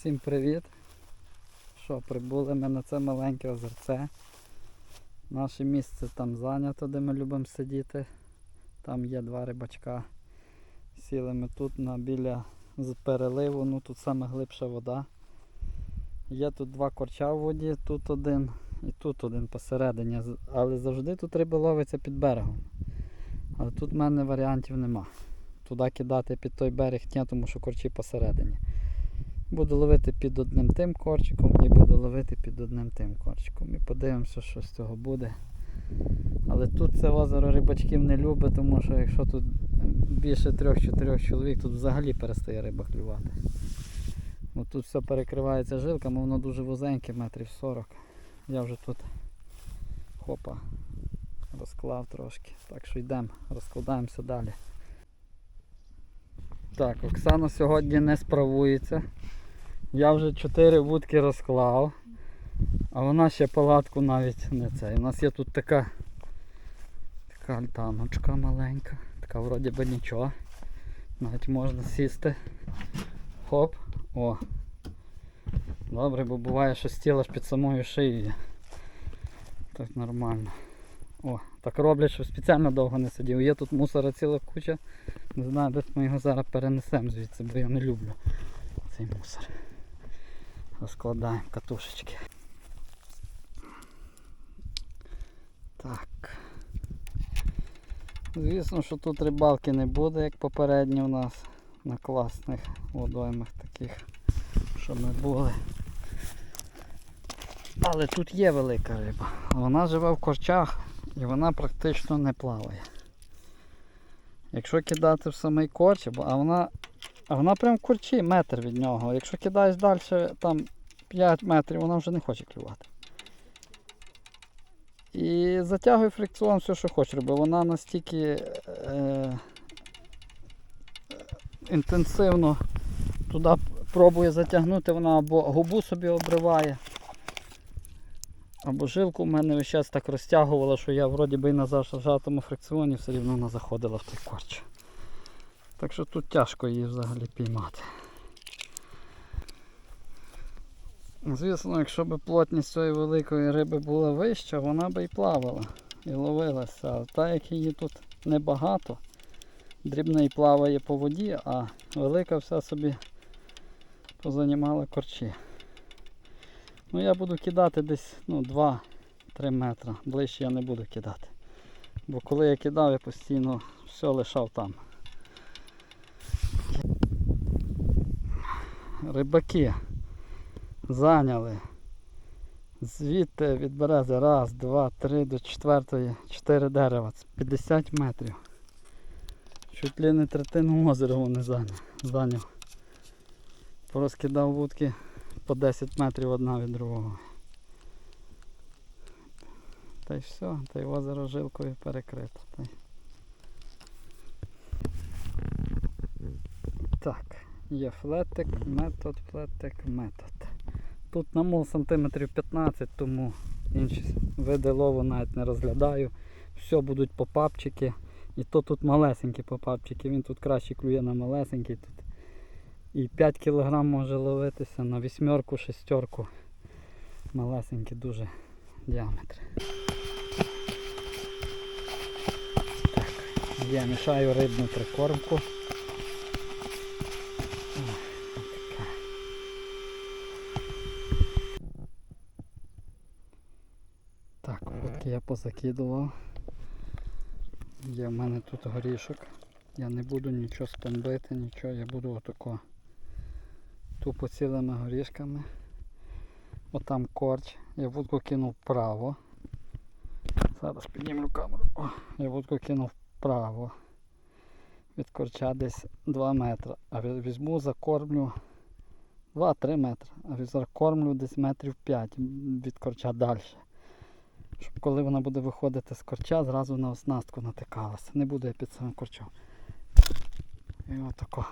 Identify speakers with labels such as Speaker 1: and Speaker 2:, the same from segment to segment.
Speaker 1: Всім привіт! Що, прибули ми на це маленьке озерце. Наше місце там зайнято, де ми любимо сидіти. Там є два рибачка. Сіли ми тут на біля з переливу, ну тут саме глибша вода. Є тут два корча в воді, тут один і тут один посередині. Але завжди тут риба ловиться під берегом. Але тут в мене варіантів нема. Туди кидати під той берег ні, тому що корчі посередині. Буду ловити під одним тим корчиком і буду ловити під одним тим корчиком. І подивимося, що з цього буде. Але тут це озеро рибачків не любить, тому що якщо тут більше трьох-чотирьох чоловік, тут взагалі перестає риба клювати. Бо тут все перекривається жилками, воно дуже вузеньке, метрів 40. Я вже тут хопа розклав трошки. Так що йдемо, розкладаємося далі. Так, Оксана сьогодні не справується. Я вже 4 вудки розклав, а вона ще палатку навіть не цей. У нас є тут така, така альтаночка маленька, така вроді би нічого. Навіть можна сісти. Хоп. О. Добре, бо буває, що стіл аж під самою шиєю. Так нормально. О, так роблять, щоб спеціально довго не сидів. Є тут мусора ціла куча. Не знаю, десь ми його зараз перенесемо звідси, бо я не люблю цей мусор. Розкладаємо катушечки. Так. Звісно, що тут рибалки не буде, як попередні у нас на класних водоймах таких, що ми були. Але тут є велика риба. Вона живе в корчах і вона практично не плаває. Якщо кидати в самий корч, а вона, а вона прям в корчі, метр від нього. Якщо кидаєш далі там 5 метрів, вона вже не хоче клювати. І затягує фрикціон все, що хоче, бо вона настільки е, інтенсивно туди пробує затягнути, вона або губу собі обриває, або жилку в мене весь час так розтягувала, що я вроді би і на зажатому фрикціоні все рівно вона заходила в той корч. Так що тут тяжко її взагалі піймати. Звісно, якщо б плотність цієї великої риби була вища, вона би і плавала і ловилася. А так як її тут небагато, дрібний плаває по воді, а велика вся собі позанімала корчі. Ну я буду кидати десь ну, 2-3 метри. Ближче я не буду кидати. Бо коли я кидав, я постійно все лишав там. Рибаки зайняли звідти від берези раз, два, три до четвертої, чотири дерева. Це 50 метрів. Чуть ли не третину озера вони зайняв. Порозкидав вудки по 10 метрів одна від другого. Та й все, та й озеро жилкою перекрито. Так, є флетик, метод, флетик, метод. Тут на мол сантиметрів 15, тому інші види лову навіть не розглядаю. Все будуть попапчики. І то тут малесенькі попапчики, він тут краще клює на малесенький. Тут і 5 кг може ловитися на вісьмерку, шестерку. Малесенькі дуже діаметри. Так, я мішаю рибну прикормку. О, така. Так, от я позакидував. Є в мене тут горішок. Я не буду нічого спомбити, нічого, я буду отако тупо цілими горішками. Отам корч. Я вудку кинув вправо. Зараз піднімлю камеру. О, я вудку кинув вправо. Від корча десь 2 метри. А візьму, закормлю 2-3 метри. А закормлю десь метрів 5 від корча далі. Щоб коли вона буде виходити з корча, зразу на оснастку натикалася. Не буде під самим корчом. І отако.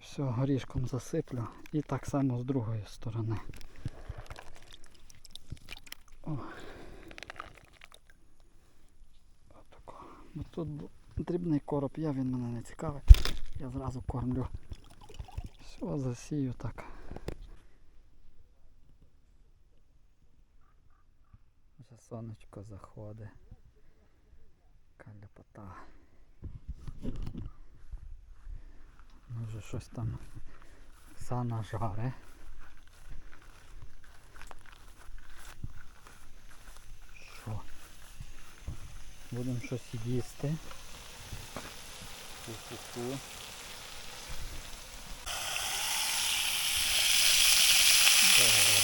Speaker 1: Все, горішком засиплю. І так само з другої сторони. О. Отако. Бо тут дрібний короб є, він мене не цікавить. Я зразу кормлю. Все, засію так. Сонечко заходить. Яка ляпота. Може щось там Оксана жаре. Що? Будемо щось їсти. Фу-фу-фу.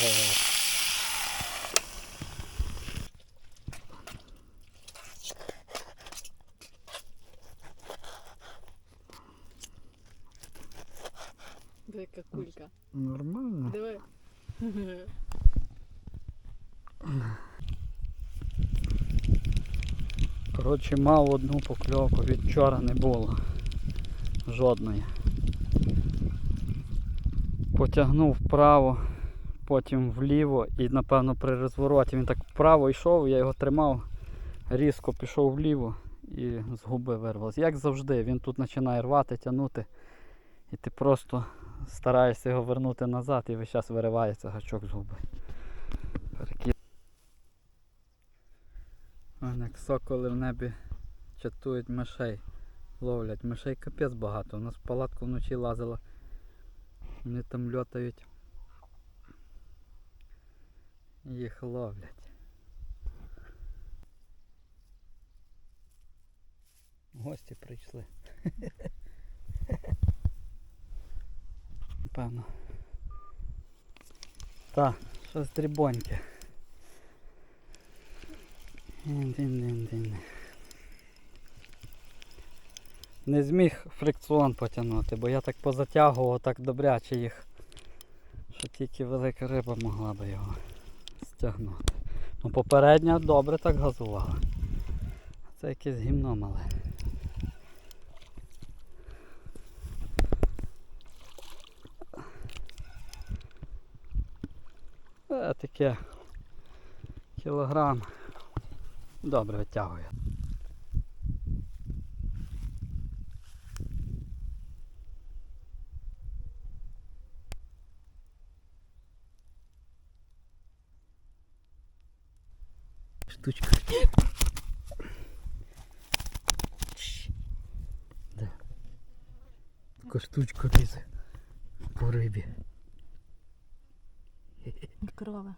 Speaker 1: Ого.
Speaker 2: Яка кулька.
Speaker 1: Нормально.
Speaker 2: Диви.
Speaker 1: Коротше, мав одну покльовку, від вчора не було. Жодної. Потягнув вправо, потім вліво і напевно при розвороті він так вправо йшов, я його тримав, різко пішов вліво і з губи вирвалося. Як завжди, він тут починає рвати, тягнути. І ти просто стараєшся його вернути назад і весь час виривається гачок з губи. Перекид. Як соколи в небі чатують мишей, ловлять. Мишей капець багато. У нас палатку вночі лазила. Вони там льотають. Їх ловлять. Гості прийшли. Певно. Так, щось дрібоньке. Не зміг фрикціон потягнути, бо я так позатягував так добряче їх, що тільки велика риба могла би його стягнути. Ну попередня добре так газувала. Це якесь гімно мале. Е, таке кілограм. Добре витягує. Штучка. Де? Така штучка лізе по рибі.
Speaker 2: Крова.